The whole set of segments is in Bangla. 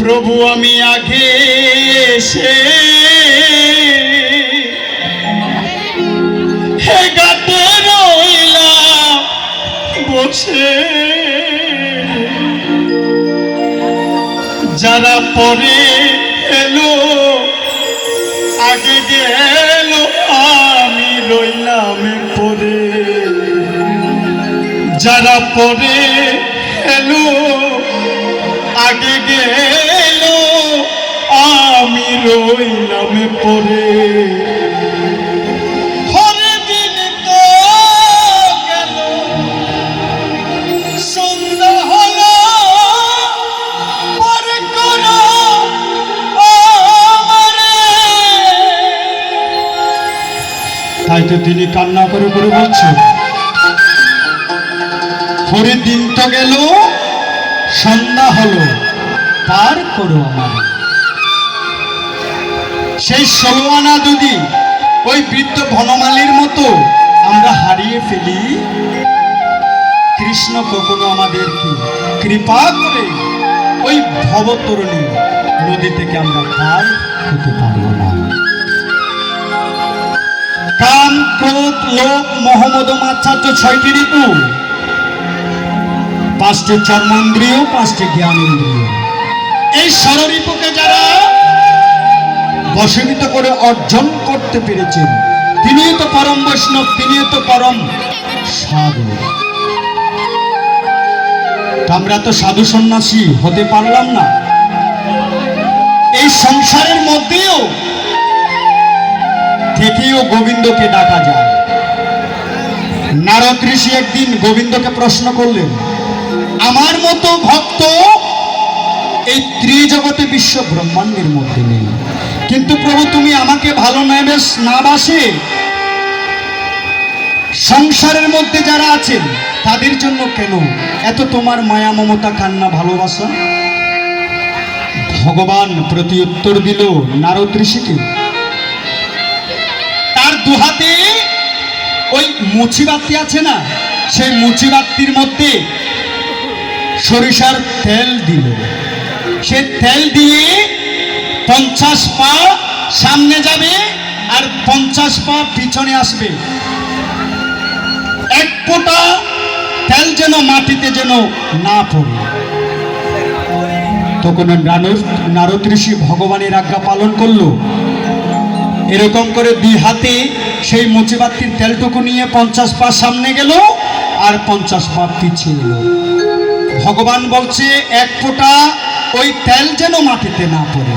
প্রভু আমি আগে হে গাতে রইলাম বসে। যারা পরে এলো, আগে গেল, আমি রইলাম পরে যারা পরে এলো গেল, আমি রইলাম পরে। তাই তো তিনি কান্না করে করে বলছেন দিন তো গেল, সন্ধ্যা হলো পার করো আমার। সেই ষোলো আনা যদি ওই বৃদ্ধ বনমালীর মতো আমরা হারিয়ে ফেলি, কৃষ্ণ কখনো আমাদেরকে কৃপা করে ওই ভবতরণী নদী থেকে আমরা পার হতে পারব না। কাম, ক্রোধ, লোভ, মহম্মদ মাচ্ছার্য ছয়টি ঋতু, পাঁচটি চর্মেন্দ্রিয় পাঁচটি জ্ঞানেন্দ্রিয় এই ষড়রিপুকে যারা বশীভূত করে অর্জন করতে পেরেছেন, তিনিও তো পরম বৈষ্ণব, তিনিও তো পরম সাধু। আমরা তো সাধু সন্ন্যাসী, হতে পারলাম না। এই সংসারের মধ্যেও থেকেও গোবিন্দকে ডাকা যায়। নারদ ঋষি একদিন গোবিন্দকে প্রশ্ন করলেন, আমার মতো ভক্ত এই ত্রিজগতে বিশ্ব ব্রহ্মাণ্ডের মধ্যে নেই। কিন্তু প্রভু, তুমি আমাকে ভালো নেবেস না বাসে সংসারের মধ্যে যারা আছেন, তাদের জন্য কেন এত তোমার মায়া, মমতা, কান্না, ভালোবাসা? ভগবান প্রতি উত্তর দিল নারদ ঋষিকে। তার দুহাতে ওই মুচিবাতি আছে না? সেই মুচিবাতির মধ্যে সরিষার তেল দিল। সে তেল দিয়ে পঞ্চাশ পা সামনে যাবে আর পঞ্চাশ পা পিছনে আসবে। এক ফোঁটা তেল যেন মাটিতে যেন না পড়ে। তখন নারদ ঋষি ভগবানের আজ্ঞা পালন করল। এরকম করে দুই হাতে সেই মুচিবাতির তেলটুকু নিয়ে পঞ্চাশ পা সামনে গেল আর পঞ্চাশ পা পিছিয়ে এলো ভগবান বলছে, এক ফোঁটা ওই তেল যেন মাটিতে না পড়ে।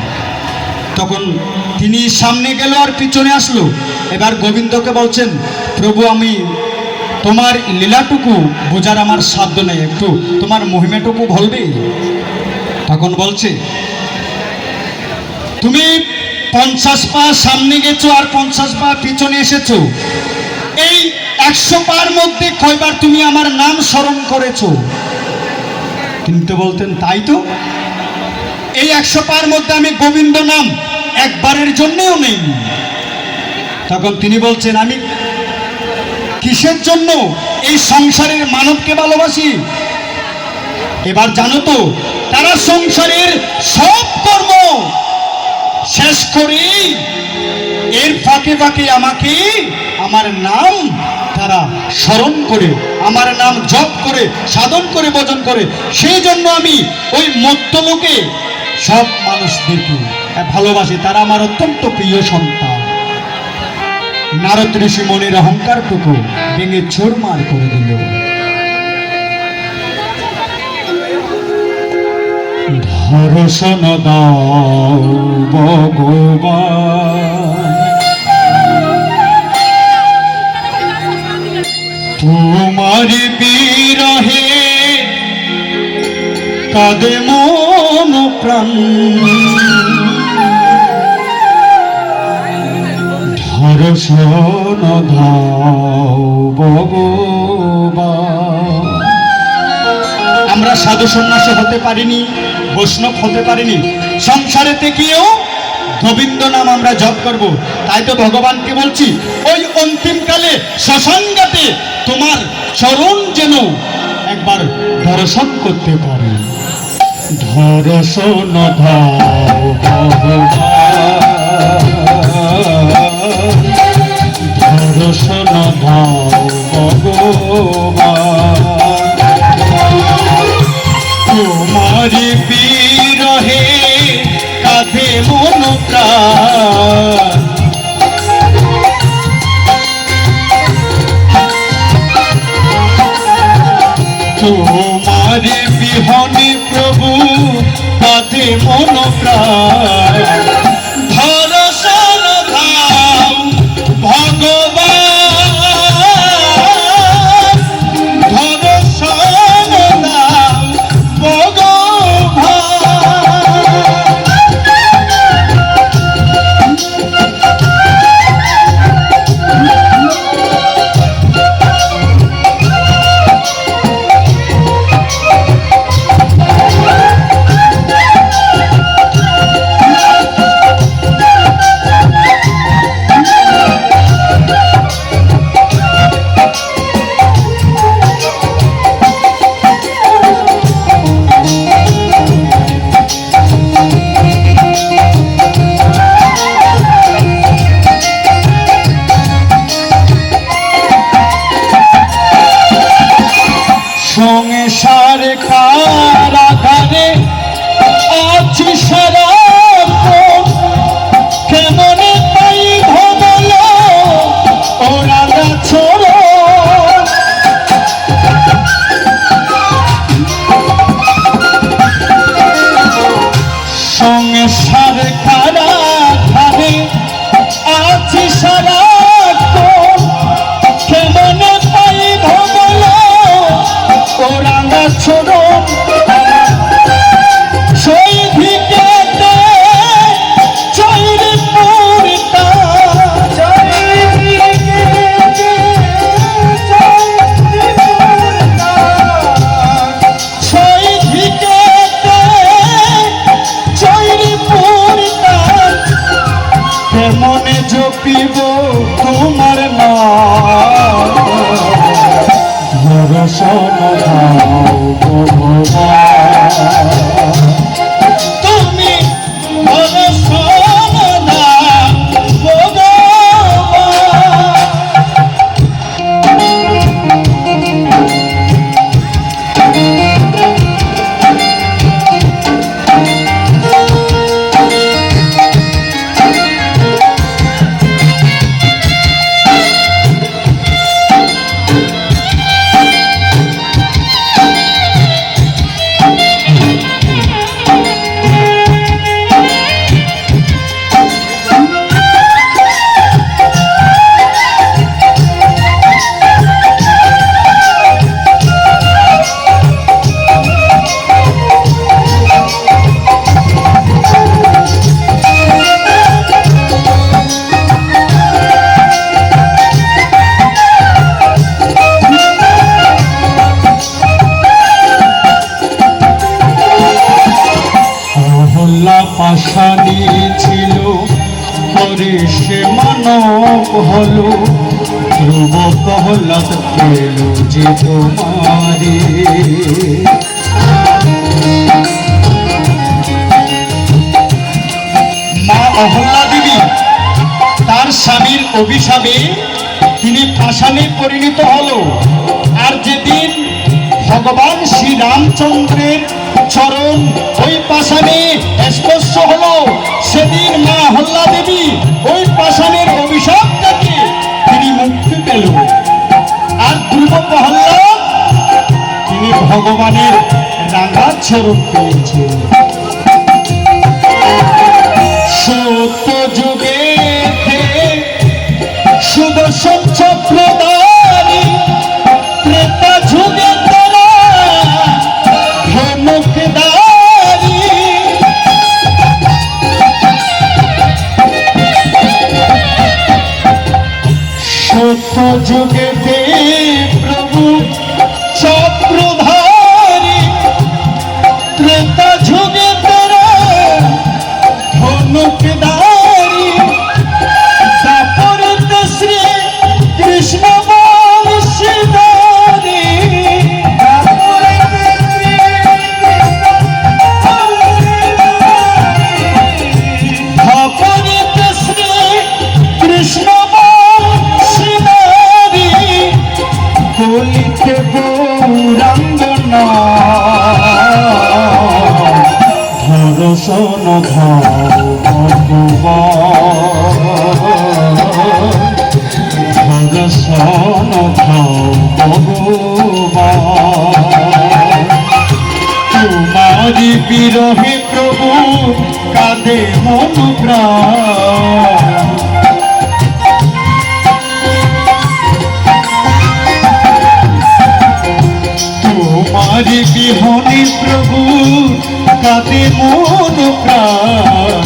তখন তিনি সামনে গেল আর পিছনে আসলো। এবার গোবিন্দকে বলছেন, প্রভু, আমি তোমার লীলাটুকু বোঝার আমার সাধ্য নেই। একটু তোমার মহিমাটুকু বলবে? তখন বলছে, তুমি পঞ্চাশ পা সামনে গেছো আর পঞ্চাশ পা পিছনে এসেছ। এই একশো পার মধ্যে কয়বার তুমি আমার নাম স্মরণ করেছ? কিন্তু বলতেন, তাই তো? এই একশো পার মধ্যে আমি গোবিন্দ নাম একবারের জন্যেও নেই। তখন তিনি বলছেন, আমি কিসের জন্য এই সংসারের মানবকে ভালোবাসি? এবার জানো তো, তারা সংসারের সব কর্ম শেষ করে এর ফাঁকে ফাঁকে আমাকে আমার নাম তারা স্মরণ করে, আমার নাম জপ করে, সাধন করে, ভজন করে। সেই জন্য আমি ওই মত্তলোকে সব মানুষদেরকে ভালোবাসি। তারা আমার অত্যন্ত প্রিয় সন্তান। নারদ ঋষি মনের অহংকারটুকু ভেঙে ছোড়মার করে দিল। ধর্ষণ দাও ভগবান। তোমার বিরহে কাদে মন প্রাণ। দাও আমরা সাধু সন্ন্যাসী হতে পারিনি, বৈষ্ণব হতে পারিনি। সংসারে থেকেও গোবিন্দ নাম আমরা জপ করব। তাই তো ভগবানকে বলছি, ওই অন্তিমকালে শ্মশানঘাটে তোমার চরণ যেন একবার দর্শন করতে পারি। ধর্ষণ ধাও ভগবান ধর্ষণ ধাও তোমারি বিরহে কাঁধে মন প্রাণ তোমার বিহনে মন প্রাণ ধরসন মা তার স্বামীর তিনি পাষাণে পরিণত হলো। আর যেদিন ভগবান শ্রী রামচন্দ্রের চরণ ওই পাষাণে স্পর্শ হলো চরণ পেয়েছেন সত্য যুগে সুদর্শন চক্রধারী যুগে যুগে তোমারি বিরহে প্রভু কাঁদে মন তোমারি বিহনে প্রভু কাঁদে মন প্রাণ।